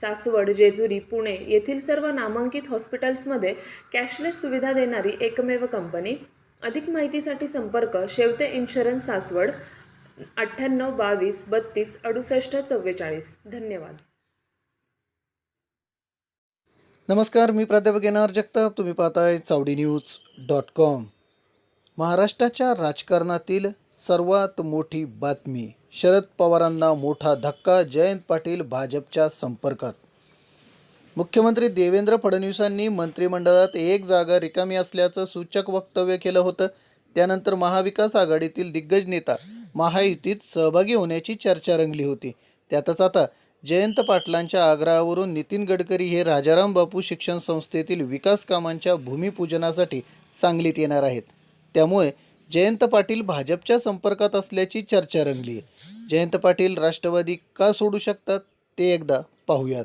सासवड जेजुरी पुणे येथील सर्व नामांकित हॉस्पिटल्समध्ये कॅशलेस सुविधा देणारी एकमेव कंपनी. अधिक माहितीसाठी संपर्क शेवते इन्शुरन्स सासवड अठ्ठ्याण्णव बावीस बत्तीस अडुसष्ट चव्वेचाळीस. धन्यवाद. नमस्कार मी प्राध्यापक येणार जगताप. तुम्ही पाहताय चावडी न्यूज डॉट कॉम. महाराष्ट्राच्या राजकारणातील सर्वात मोठी बातमी. शरद पवारांना मोठा धक्का जयंत पाटील भाजपच्या संपर्कात. मुख्यमंत्री देवेंद्र फडणवीसांनी मंत्रिमंडळात एक जागा रिकामी असल्याचं सूचक वक्तव्य केलं होतं. त्यानंतर महाविकास आघाडीतील दिग्गज नेता महायुतीत सहभागी होण्याची चर्चा रंगली होती. त्यातच आता जयंत पाटलांच्या आग्रहावरून नितीन गडकरी हे राजाराम बापू शिक्षण संस्थेतील विकास कामांच्या भूमिपूजनासाठी सांगलीत येणार आहेत. त्यामुळे जयंत पाटील भाजपच्या संपर्कात असल्याची चर्चा रंगली. आहे जयंत पाटील राष्ट्रवादी का सोडू शकतात? ते एकदा पाहूयात.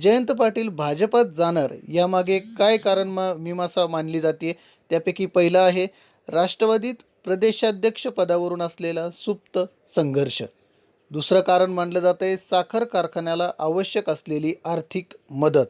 जयंत पाटील भाजपात जाणार यामागे काय कारण मा मीमासा मानली जाते? त्यापैकी पहिला आहे राष्ट्रवादीत प्रदेशाध्यक्ष पदावरून असलेला सुप्त संघर्ष. दुसरं कारण मानलं जातं आहे साखर कारखान्याला आवश्यक असलेली आर्थिक मदत.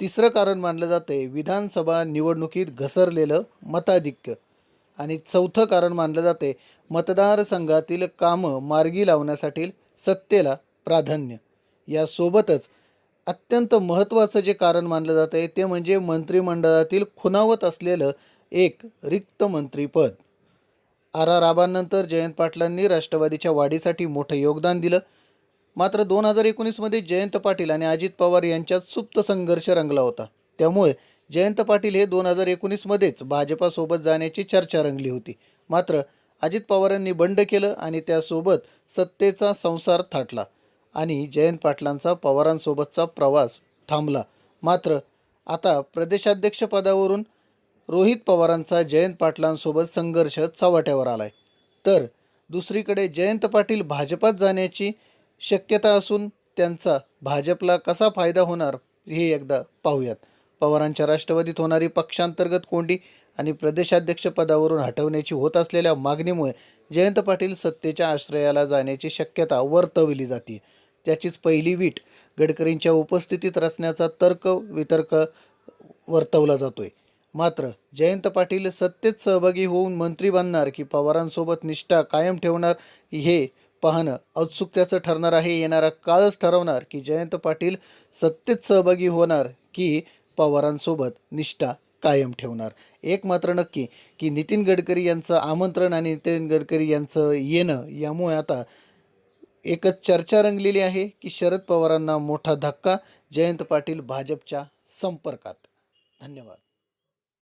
तिसरं कारण मानलं जातं आहे विधानसभा निवडणुकीत घसरलेलं मताधिक्य. आणि चौथं कारण मानलं जाते मतदारसंघातील कामं मार्गी लावण्यासाठी सत्तेला प्राधान्य. यासोबतच अत्यंत महत्त्वाचं जे कारण मानलं जातं आहे ते म्हणजे मंत्रिमंडळातील खुणावत असलेलं एक रिक्त मंत्रीपद. आर आर आबांनंतर जयंत पाटलांनी राष्ट्रवादीच्या वाढीसाठी मोठं योगदान दिलं. मात्र दोन हजार एकोणीसमध्ये जयंत पाटील आणि अजित पवार यांच्यात सुप्त संघर्ष रंगला होता. त्यामुळे जयंत पाटील हे दोन हजार एकोणीसमध्येच भाजपासोबत जाण्याची चर्चा रंगली होती. मात्र अजित पवारांनी बंड केलं आणि त्यासोबत सत्तेचा संसार थाटला आणि जयंत पाटलांचा पवारांसोबतचा प्रवास थांबला. मात्र आता प्रदेशाध्यक्षपदावरून रोहित पवारांचा जयंत पाटलांसोबत संघर्ष चव्हाट्यावर आलाय. तर दुसरीकडे जयंत पाटील भाजपात जाण्याची शक्यता असून त्यांचा भाजपला कसा फायदा होणार हे एकदा पाहूयात. पवारांच्या राष्ट्रवादीत होणारी पक्षांतर्गत कोंडी आणि प्रदेशाध्यक्षपदावरून हटवण्याची होत असलेल्या मागणीमुळे जयंत पाटील सत्तेच्या आश्रयाला जाण्याची शक्यता वर्तवली जाते. त्याचीच पहिली वीट गडकरींच्या उपस्थितीत रचण्याचा तर्क वितर्क वर्तवला जातोय. मात्र जयंत पाटील सत्तेत सहभागी होऊन मंत्री बनणार की पवारांसोबत निष्ठा कायम ठेवणार हे पाहणं औत्सुक्याचं ठरणार आहे. येणारा काळच ठरवणार की जयंत पाटील सत्तेत सहभागी होणार की पवारांसोबत निष्ठा कायम ठेवणार. एक मात्र नक्की की नितीन गडकरी यांचं आमंत्रण आणि नितीन गडकरी यांचं येणं यामुळे आता एकच चर्चा रंगलेली आहे की शरद पवारांना मोठा धक्का. जयंत पाटील भाजपच्या संपर्कात. धन्यवाद.